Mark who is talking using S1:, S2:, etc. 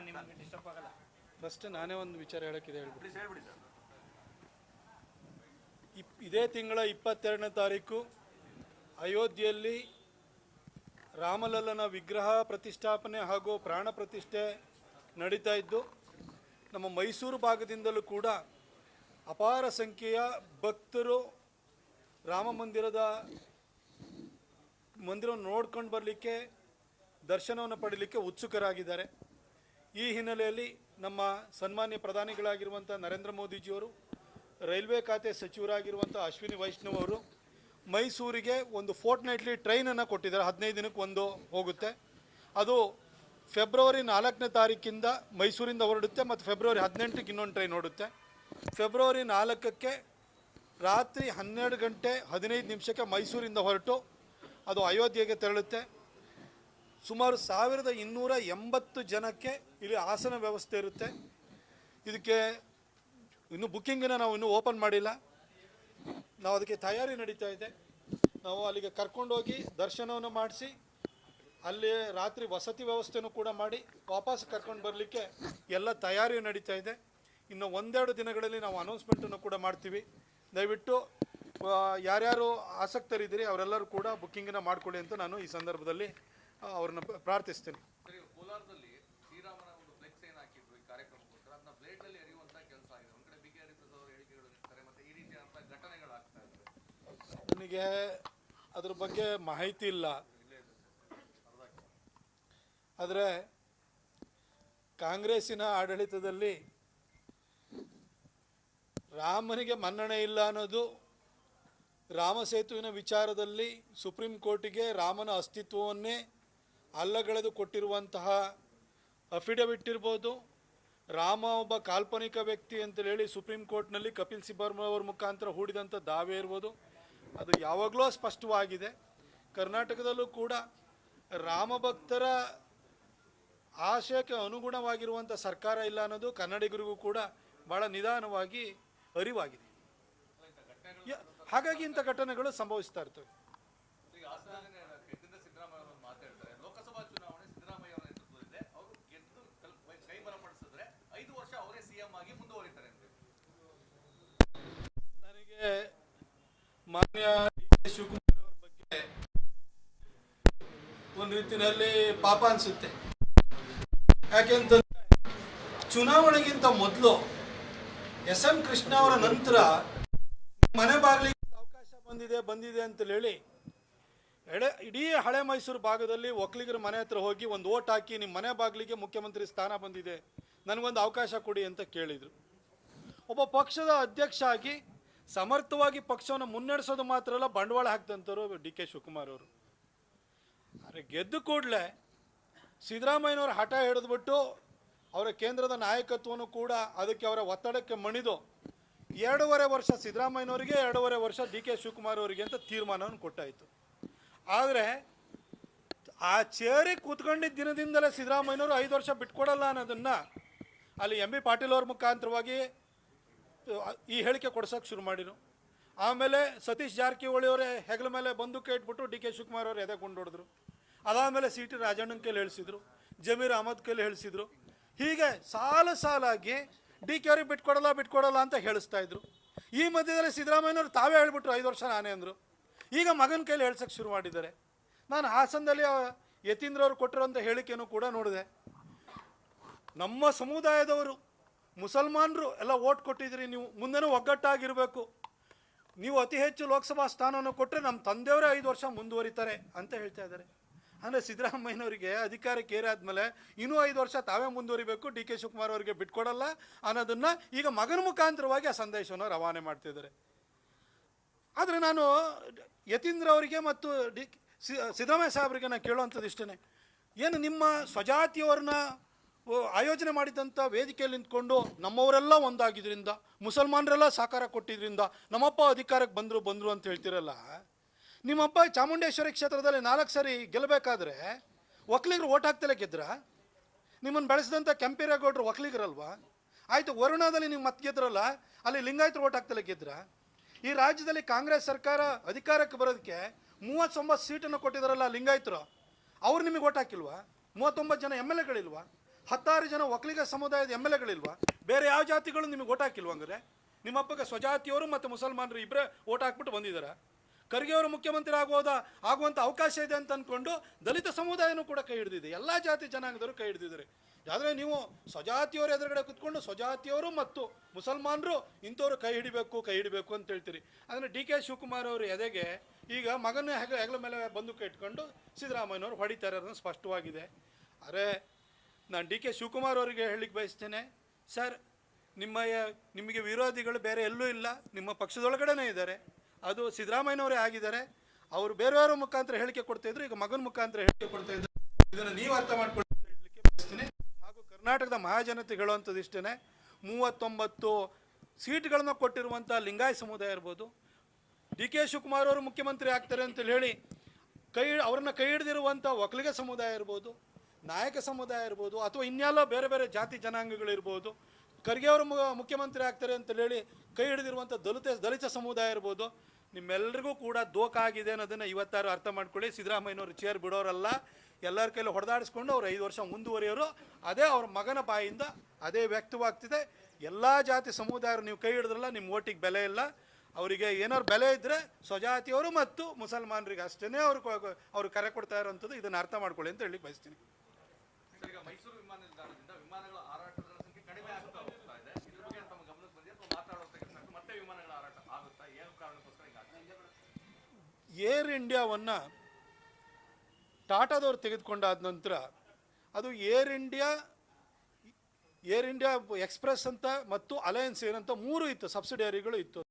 S1: ನಿಮ್ಗೆ ಡಿಸ್ಟರ್ಬ್ ಆಗಲ್ಲ
S2: ಫಸ್ಟ್ ನಾನೇ ಒಂದು ವಿಚಾರ ಹೇಳಕ್ಕಿದೆ
S3: ಪ್ಲೀಸ್ ಹೇಳ್ಬಿಡಿ ಸರ್.
S2: ಇಪ್ ಇದೇ ತಿಂಗಳ ಇಪ್ಪತ್ತೆರಡನೇ ತಾರೀಕು ಅಯೋಧ್ಯೆಯಲ್ಲಿ ರಾಮಲಲ್ಲನ ವಿಗ್ರಹ ಪ್ರತಿಷ್ಠಾಪನೆ ಹಾಗೂ ಪ್ರಾಣ ಪ್ರತಿಷ್ಠೆ ನಡೀತಾ ಇದ್ದು ನಮ್ಮ ಮೈಸೂರು ಭಾಗದಿಂದಲೂ ಕೂಡ ಅಪಾರ ಸಂಖ್ಯೆಯ ಭಕ್ತರು ರಾಮ ಮಂದಿರದ ಮಂದಿರವನ್ನು ನೋಡ್ಕೊಂಡು ಬರಲಿಕ್ಕೆ ದರ್ಶನವನ್ನು ಪಡೀಲಿಕ್ಕೆ ಉತ್ಸುಕರಾಗಿದ್ದಾರೆ. ಈ ಹಿನ್ನೆಲೆಯಲ್ಲಿ ನಮ್ಮ ಸನ್ಮಾನ್ಯ ಪ್ರಧಾನಿಗಳಾಗಿರುವಂಥ ನರೇಂದ್ರ ಮೋದಿಜಿಯವರು, ರೈಲ್ವೆ ಖಾತೆ ಸಚಿವರಾಗಿರುವಂಥ ಅಶ್ವಿನಿ ವೈಷ್ಣವ್ ಅವರು ಮೈಸೂರಿಗೆ ಒಂದು ಫೋರ್ಟ್ ನೈಟ್ಲಿ ಟ್ರೈನನ್ನು ಕೊಟ್ಟಿದ್ದಾರೆ. ಹದಿನೈದು ದಿನಕ್ಕೆ ಒಂದು ಹೋಗುತ್ತೆ. ಅದು ಫೆಬ್ರವರಿ ನಾಲ್ಕನೇ ತಾರೀಕಿಂದ ಮೈಸೂರಿಂದ ಹೊರಡುತ್ತೆ ಮತ್ತು ಫೆಬ್ರವರಿ ಹದಿನೆಂಟಕ್ಕೆ ಇನ್ನೊಂದು ಟ್ರೈನ್ ಓಡುತ್ತೆ. ಫೆಬ್ರವರಿ ನಾಲ್ಕಕ್ಕೆ ರಾತ್ರಿ ಹನ್ನೆರಡು ಗಂಟೆ ಹದಿನೈದು ನಿಮಿಷಕ್ಕೆ ಮೈಸೂರಿಂದ ಹೊರಟು ಅದು ಅಯೋಧ್ಯೆಗೆ ತೆರಳುತ್ತೆ. ಸುಮಾರು ಸಾವಿರದ ಇನ್ನೂರ ಎಂಬತ್ತು ಜನಕ್ಕೆ ಇಲ್ಲಿ ಆಸನ ವ್ಯವಸ್ಥೆ ಇರುತ್ತೆ. ಇದಕ್ಕೆ ಇನ್ನು ಬುಕ್ಕಿಂಗನ್ನು ನಾವು ಇನ್ನೂ ಓಪನ್ ಮಾಡಿಲ್ಲ. ನಾವು ಅದಕ್ಕೆ ತಯಾರಿ ನಡೀತಾ ಇದೆ. ನಾವು ಅಲ್ಲಿಗೆ ಕರ್ಕೊಂಡೋಗಿ ದರ್ಶನವನ್ನು ಮಾಡಿಸಿ, ಅಲ್ಲಿ ರಾತ್ರಿ ವಸತಿ ವ್ಯವಸ್ಥೆನೂ ಕೂಡ ಮಾಡಿ ವಾಪಸ್ ಕರ್ಕೊಂಡು ಬರಲಿಕ್ಕೆ ಎಲ್ಲ ತಯಾರಿ ನಡೀತಾ ಇದೆ. ಇನ್ನು ಒಂದೆರಡು ದಿನಗಳಲ್ಲಿ ನಾವು ಅನೌನ್ಸ್ಮೆಂಟನ್ನು ಕೂಡ ಮಾಡ್ತೀವಿ. ದಯವಿಟ್ಟು ಯಾರ್ಯಾರು ಆಸಕ್ತರಿದ್ದೀರಿ ಅವರೆಲ್ಲರೂ ಕೂಡ ಬುಕ್ಕಿಂಗನ್ನು ಮಾಡಿಕೊಳ್ಳಿ ಅಂತ ನಾನು ಈ ಸಂದರ್ಭದಲ್ಲಿ ಅವ್ರನ್ನ ಪ್ರಾರ್ಥಿಸ್ತೀನಿ. ನನಗೆ ಅದ್ರ ಬಗ್ಗೆ ಮಾಹಿತಿ ಇಲ್ಲ. ಆದರೆ ಕಾಂಗ್ರೆಸ್ಸಿನ ಆಡಳಿತದಲ್ಲಿ ರಾಮನಿಗೆ ಮನ್ನಣೆ ಇಲ್ಲ ಅನ್ನೋದು ರಾಮ ಸೇತುವಿನ ವಿಚಾರದಲ್ಲಿ ಸುಪ್ರೀಂ ಕೋರ್ಟಿಗೆ ರಾಮನ ಅಸ್ತಿತ್ವವನ್ನೇ ಅಲ್ಲಗಳೆದು ಕೊಟ್ಟಿರುವಂತಹ ಅಫಿಡವಿಟ್ ಇರ್ಬೋದು. ರಾಮ ಒಬ್ಬ ಕಾಲ್ಪನಿಕ ವ್ಯಕ್ತಿ ಅಂತ ಹೇಳಿ ಸುಪ್ರೀಂ ಕೋರ್ಟ್ನಲ್ಲಿ ಕಪಿಲ್ ಸಿಬ್ಬರ್ಮ ಅವರ ಮುಖಾಂತರ ಹೂಡಿದಂಥ ದಾವೆ ಇರ್ಬೋದು. ಅದು ಯಾವಾಗಲೂ ಸ್ಪಷ್ಟವಾಗಿದೆ ಕರ್ನಾಟಕದಲ್ಲೂ ಕೂಡ ರಾಮಭಕ್ತರ ಆಶಯಕ್ಕೆ ಅನುಗುಣವಾಗಿರುವಂಥ ಸರ್ಕಾರ ಇಲ್ಲ ಅನ್ನೋದು ಕನ್ನಡಿಗರಿಗೂ ಕೂಡ ಭಾಳ ನಿಧಾನವಾಗಿ ಅರಿವಾಗಿದೆ. ಹಾಗಾಗಿ ಇಂಥ ಘಟನೆಗಳು ಸಂಭವಿಸ್ತಾ ಇರ್ತವೆ
S4: ಈಗ ಹಾಸನದಲ್ಲಿ ಗೆದ್ದಿಂದ ಸಿದ್ದರಾಮಯ್ಯ ಅವರು ಮಾತಾಡ್ತಾರೆ ಲೋಕಸಭಾ ಚುನಾವಣೆ ಸಿದ್ದರಾಮಯ್ಯ ಅವರ ನೇತೃತ್ವದಲ್ಲಿದೆ ಅವರು ಗೆದ್ದು ಕಲ್- ಕೈ ಬಲಪಡಿಸಿದ್ರೆ ಐದು ವರ್ಷ ಅವರೇ ಸಿಎಂ ಆಗಿ ಮುಂದುವರಿತಾರೆ ಅಂತ
S2: ನನಗೆ ಮಾನ್ಯ ಡಿ ಕೆ ಶಿವಕುಮಾರ್ ಅವರ ಬಗ್ಗೆ ರೀತಿಯಲ್ಲಿ ಪಾಪ ಅನಿಸುತ್ತೆ. ಯಾಕೆಂತಂದ್ರೆ ಚುನಾವಣೆಗಿಂತ ಮೊದಲು ಎಸ್ ಎಂ ಕೃಷ್ಣ ಅವರ ನಂತರ ಮನೆ ಬಾಗಿಲಿಗೆ ಅವಕಾಶ ಬಂದಿದೆ ಬಂದಿದೆ ಅಂತ ಹೇಳಿ, ಎಡೆ ಇಡೀ ಹಳೆ ಮೈಸೂರು ಭಾಗದಲ್ಲಿ ಒಕ್ಕಲಿಗರ ಮನೆ ಹತ್ರ ಹೋಗಿ ಒಂದು ಓಟ್ ಹಾಕಿ ನಿಮ್ಮ ಮನೆ ಬಾಗಿಲಿಗೆ ಮುಖ್ಯಮಂತ್ರಿ ಸ್ಥಾನ ಬಂದಿದೆ, ನನಗೊಂದು ಅವಕಾಶ ಕೊಡಿ ಅಂತ ಕೇಳಿದರು. ಒಬ್ಬ ಪಕ್ಷದ ಅಧ್ಯಕ್ಷ ಆಗಿ ಸಮರ್ಥವಾಗಿ ಪಕ್ಷವನ್ನು ಮುನ್ನಡೆಸೋದು ಮಾತ್ರ ಅಲ್ಲ, ಬಂಡವಾಳ ಹಾಕ್ದಂಥವ್ರು ಡಿ ಕೆ ಶಿವಕುಮಾರ್ ಅವರು. ಆದರೆ ಗೆದ್ದ ಕೂಡಲೇ ಸಿದ್ದರಾಮಯ್ಯನವರ ಹಠ ಹಿಡಿದ್ಬಿಟ್ಟು ಅವರ ಕೇಂದ್ರದ ನಾಯಕತ್ವವನ್ನು ಕೂಡ ಅದಕ್ಕೆ ಅವರ ಒತ್ತಡಕ್ಕೆ ಮಣಿದು ಎರಡೂವರೆ ವರ್ಷ ಸಿದ್ದರಾಮಯ್ಯನವರಿಗೆ, ಎರಡೂವರೆ ವರ್ಷ ಡಿ ಕೆ ಶಿವಕುಮಾರ್ ಅವರಿಗೆ ಅಂತ ತೀರ್ಮಾನವನ್ನು ಕೊಟ್ಟಾಯಿತು. ಆದರೆ ಆ ಚೇರಿಗೆ ಕೂತ್ಕೊಂಡಿದ್ದ ದಿನದಿಂದಲೇ ಸಿದ್ದರಾಮಯ್ಯನವರು ಐದು ವರ್ಷ ಬಿಟ್ಕೊಡಲ್ಲ ಅನ್ನೋದನ್ನು ಅಲ್ಲಿ ಎಂ ಬಿ ಪಾಟೀಲ್ ಅವ್ರ ಮುಖಾಂತರವಾಗಿ ಈ ಹೇಳಿಕೆ ಕೊಡ್ಸೋಕೆ ಶುರು ಮಾಡಿರು ಆಮೇಲೆ ಸತೀಶ್ ಜಾರಕಿಹೊಳಿ ಅವರೇ ಹೆಗಲ ಮೇಲೆ ಬಂದೂಕ ಇಟ್ಬಿಟ್ಟು ಡಿ ಕೆ ಶಿವಕುಮಾರ್ ಅವರು ಎದೆ ಕೊಂಡೊಡಿದ್ರು. ಅದಾದಮೇಲೆ ಸಿ ಟಿ ರಾಜಣ್ಣನ ಕೈಲಿ ಹೇಳಿಸಿದ್ರು, ಜಮೀರ್ ಅಹಮದ್ ಕೈಲಿ ಹೇಳಿಸಿದ್ರು. ಹೀಗೆ ಸಾಲು ಸಾಲಾಗಿ ಡಿ ಕೆ ಅವ್ರಿಗೆ ಬಿಟ್ಕೊಡಲ್ಲ ಬಿಟ್ಕೊಡಲ್ಲ ಅಂತ ಹೇಳಿಸ್ತಾ ಇದ್ರು. ಈ ಮಧ್ಯದಲ್ಲಿ ಸಿದ್ದರಾಮಯ್ಯನವರು ತಾವೇ ಹೇಳ್ಬಿಟ್ರು, ಐದು ವರ್ಷ ನಾನೇ ಅಂದರು. ಈಗ ಮಗನ ಕೈಲಿ ಹೇಳ್ಸಕ್ಕೆ ಶುರು ಮಾಡಿದ್ದಾರೆ. ನಾನು ಹಾಸನದಲ್ಲಿ ಯತೀಂದ್ರ ಅವರು ಕೊಟ್ಟಿರೋಂಥ ಹೇಳಿಕೆಯನ್ನು ಕೂಡ ನೋಡಿದೆ. ನಮ್ಮ ಸಮುದಾಯದವರು ಮುಸಲ್ಮಾನರು ಎಲ್ಲ ಓಟ್ ಕೊಟ್ಟಿದ್ರಿ ನೀವು ಮುಂದೆನೂ ಒಗ್ಗಟ್ಟಾಗಿರಬೇಕು. ನೀವು ಅತಿ ಹೆಚ್ಚು ಲೋಕಸಭಾ ಸ್ಥಾನವನ್ನು ಕೊಟ್ಟರೆ ನಮ್ಮ ತಂದೆಯವರೇ ಐದು ವರ್ಷ ಮುಂದುವರಿತಾರೆ ಅಂತ ಹೇಳ್ತಾ ಇದ್ದಾರೆ. ಅಂದರೆ ಸಿದ್ದರಾಮಯ್ಯನವರಿಗೆ ಅಧಿಕಾರಕ್ಕೆ ಏರಾದ್ಮೇಲೆ ಇನ್ನೂ ಐದು ವರ್ಷ ತಾವೇ ಮುಂದುವರಿಬೇಕು. ಡಿ ಕೆ ಶಿವಕುಮಾರ್ ಅವರಿಗೆ ಬಿಟ್ಕೊಡಲ್ಲ ಅನ್ನೋದನ್ನು ಈಗ ಮಗನ ಮುಖಾಂತರವಾಗಿ ಆ ಸಂದೇಶವನ್ನು ರವಾನೆ ಮಾಡ್ತಿದ್ದಾರೆ ಆದರೆ ನಾನು ಯತೀಂದ್ರ ಅವರಿಗೆ ಮತ್ತು ಡಿ ಸಿದ್ದರಾಮಯ್ಯ ಸಾಹೇಬರಿಗೆ ನಾನು ಕೇಳುವಂಥದ್ದು ಇಷ್ಟೇ ಏನು ನಿಮ್ಮ ಸ್ವಜಾತಿಯವ್ರನ್ನ ಆಯೋಜನೆ ಮಾಡಿದಂಥ ವೇದಿಕೆಯಲ್ಲಿ ನಿಂತ್ಕೊಂಡು ನಮ್ಮವರೆಲ್ಲ ಒಂದಾಗಿದ್ದರಿಂದ ಮುಸಲ್ಮಾನರೆಲ್ಲ ಸಹಕಾರ ಕೊಟ್ಟಿದ್ದರಿಂದ ನಮ್ಮಪ್ಪ ಅಧಿಕಾರಕ್ಕೆ ಬಂದರು ಬಂದರು ಅಂತ ಹೇಳ್ತಿರಲ್ಲ. ನಿಮ್ಮಪ್ಪ ಚಾಮುಂಡೇಶ್ವರಿ ಕ್ಷೇತ್ರದಲ್ಲಿ ನಾಲ್ಕು ಸಾರಿ ಗೆಲ್ಲಬೇಕಾದ್ರೆ ಒಕ್ಕಲಿಗರು ಓಟ್ ಹಾಕ್ತಲೇ ಗೆದ್ರ? ನಿಮ್ಮನ್ನು ಬೆಳೆಸಿದಂಥ ಕೆಂಪೇರೇಗೌಡರು ಒಕ್ಕಲಿಗರಲ್ವಾ ಆಯಿತು, ವರುಣಾದಲ್ಲಿ ನೀವು ಮತ್ತೆ ಗೆದ್ರಲ್ಲ, ಅಲ್ಲಿ ಲಿಂಗಾಯತರು ಓಟ್ ಹಾಕ್ತಲೇ ಗೆದ್ರ? ಈ ರಾಜ್ಯದಲ್ಲಿ ಕಾಂಗ್ರೆಸ್ ಸರ್ಕಾರ ಅಧಿಕಾರಕ್ಕೆ ಬರೋದಕ್ಕೆ ಮೂವತ್ತೊಂಬತ್ತು ಸೀಟನ್ನು ಕೊಟ್ಟಿದ್ದಾರಲ್ಲ ಲಿಂಗಾಯತರು, ಅವ್ರು ನಿಮಗೆ ಓಟ್ ಹಾಕಿಲ್ವಾ? ಮೂವತ್ತೊಂಬತ್ತು ಜನ ಎಂ ಎಲ್ ಎಗಳಿಲ್ವಾ? ಹತ್ತಾರು ಜನ ಒಕ್ಕಲಿಗ ಸಮುದಾಯದ ಎಂ ಎಲ್ ಎಗಳಿಲ್ವಾ? ಬೇರೆ ಯಾವ ಜಾತಿಗಳು ನಿಮಗೆ ಓಟ್ ಹಾಕಿಲ್ವ ಹಂಗಾರೆ ನಿಮ್ಮ ಸ್ವಜಾತಿಯವರು ಮತ್ತು ಮುಸಲ್ಮಾನರು ಇಬ್ಬರೇ ಓಟ್ ಹಾಕ್ಬಿಟ್ಟು ಬಂದಿದ್ದಾರೆ ಖರ್ಗೆ ಅವರು ಮುಖ್ಯಮಂತ್ರಿ ಆಗೋದ ಆಗುವಂಥ ಅವಕಾಶ ಇದೆ ಅಂತ ಅಂದ್ಕೊಂಡು ದಲಿತ ಸಮುದಾಯನೂ ಕೂಡ ಕೈ ಹಿಡಿದಿದೆ. ಎಲ್ಲ ಜಾತಿ ಜನಾಂಗದವರು ಕೈ ಹಿಡಿದಿದ್ದಾರೆ. ಆದರೆ ನೀವು ಸ್ವಜಾತಿಯವರು ಎದುರುಗಡೆ ಕುತ್ಕೊಂಡು ಸ್ವಜಾತಿಯವರು ಮತ್ತು ಮುಸಲ್ಮಾನರು ಇಂಥವ್ರು ಕೈ ಹಿಡಿಬೇಕು ಕೈ ಹಿಡಿಬೇಕು ಅಂತ ಹೇಳ್ತೀರಿ. ಅಂದರೆ ಡಿ ಕೆ ಶಿವಕುಮಾರ್ ಅವರು ಎದೆಗೆ ಈಗ ಮಗನ ಹೆಗ ಹೆಗಲ ಮೇಲೆ ಬಂದು ಇಟ್ಕೊಂಡು ಸಿದ್ದರಾಮಯ್ಯನವರು ಹೊಡಿತಾರೆ ಅನ್ನೋದು ಸ್ಪಷ್ಟವಾಗಿದೆ. ಆದರೆ ನಾನು ಡಿ ಕೆ ಶಿವಕುಮಾರ್ ಅವರಿಗೆ ಹೇಳಲಿಕ್ಕೆ ಬಯಸ್ತೇನೆ. ಸರ್ ನಿಮ್ಮ ನಿಮಗೆ ವಿರೋಧಿಗಳು ಬೇರೆ ಎಲ್ಲೂ ಇಲ್ಲ, ನಿಮ್ಮ ಪಕ್ಷದೊಳಗಡೆನೇ ಇದ್ದಾರೆ. ಅದು ಸಿದ್ದರಾಮಯ್ಯನವರೇ ಆಗಿದ್ದಾರೆ. ಅವರು ಬೇರೆಯವರ ಮುಖಾಂತರ ಹೇಳಿಕೆ ಕೊಡ್ತಾ ಇದ್ರು, ಈಗ ಮಗನ ಮುಖಾಂತರ ಹೇಳಿಕೆ ಕೊಡ್ತಾ ಇದ್ರು. ಇದನ್ನು ನೀವು ಅರ್ಥ ಹೇಳಲಿಕ್ಕೆ ಬಯಸ್ತೀನಿ. ಹಾಗೂ ಕರ್ನಾಟಕದ ಮಹಾಜನತೆ ಹೇಳುವಂಥದ್ದು ಇಷ್ಟೇ ಮೂವತ್ತೊಂಬತ್ತು ಸೀಟ್ಗಳನ್ನ ಕೊಟ್ಟಿರುವಂಥ ಲಿಂಗಾಯ ಸಮುದಾಯ ಇರ್ಬೋದು. ಡಿ ಕೆ ಶಿವಕುಮಾರ್ ಅವರು ಮುಖ್ಯಮಂತ್ರಿ ಆಗ್ತಾರೆ ಅಂತೇಳಿ ಹೇಳಿ, ಕೈ, ಅವ್ರನ್ನ ಕೈ ಹಿಡಿದಿರುವಂಥ ಒಕ್ಕಲಿಗ ಸಮುದಾಯ ಇರ್ಬೋದು. ನಾಯಕ ಸಮುದಾಯ ಇರ್ಬೋದು ಅಥವಾ ಇನ್ಯಾವುದೋ ಬೇರೆ ಬೇರೆ ಜಾತಿ ಜನಾಂಗಗಳಿರ್ಬೋದು, ಖರ್ಗೆ ಅವರು ಮುಖ್ಯಮಂತ್ರಿ ಆಗ್ತಾರೆ ಅಂತ ಹೇಳಿ ಕೈ ಹಿಡಿದಿರುವಂಥ ದಲಿತ ದಲಿತ ಸಮುದಾಯ ಇರ್ಬೋದು ನಿಮ್ಮೆಲ್ಲರಿಗೂ ಕೂಡ ದೋಖ ಆಗಿದೆ ಅನ್ನೋದನ್ನು ಇವತ್ತಾರು ಅರ್ಥ ಮಾಡ್ಕೊಳ್ಳಿ. ಸಿದ್ದರಾಮಯ್ಯನವರು ಚೇರ್ ಬಿಡೋರಲ್ಲ, ಎಲ್ಲರ ಕೈಲಿ ಹೊಡೆದಾಡಿಸ್ಕೊಂಡು ಅವ್ರು ಐದು ವರ್ಷ ಮುಂದುವರಿಯೋರು, ಅದೇ ಅವ್ರ ಮಗನ ಬಾಯಿಂದ ಅದೇ ವ್ಯಕ್ತವಾಗ್ತಿದೆ. ಎಲ್ಲ ಜಾತಿ ಸಮುದಾಯರು ನೀವು ಕೈ ಹಿಡಿದ್ರಲ್ಲ ನಿಮ್ಮ ಓಟಿಗೆ ಬೆಲೆ ಇಲ್ಲ. ಅವರಿಗೆ ಏನಾದ್ರು ಬೆಲೆ ಇದ್ದರೆ ಸ್ವಜಾತಿಯವರು ಮತ್ತು ಮುಸಲ್ಮಾನರಿಗೆ ಅಷ್ಟೇ ಅವ್ರಿಗೆ ಅವ್ರು ಕರೆ ಕೊಡ್ತಾ ಇರೋಂಥದ್ದು. ಇದನ್ನು ಅರ್ಥ ಮಾಡ್ಕೊಳ್ಳಿ ಅಂತ ಹೇಳಿ ಬಯಸ್ತೀನಿ. ಏರ್ ಇಂಡಿಯಾವನ್ನು ಟಾಟಾದವ್ರು ತೆಗೆದುಕೊಂಡಾದ ನಂತರ ಅದು Air India Air India Express ಅಂತ ಮತ್ತು ಅಲಯನ್ಸ್ ಏನಂತ ಮೂರು ಇತ್ತು, ಸಬ್ಸಿಡಿಯರಿಗಳು ಇತ್ತು.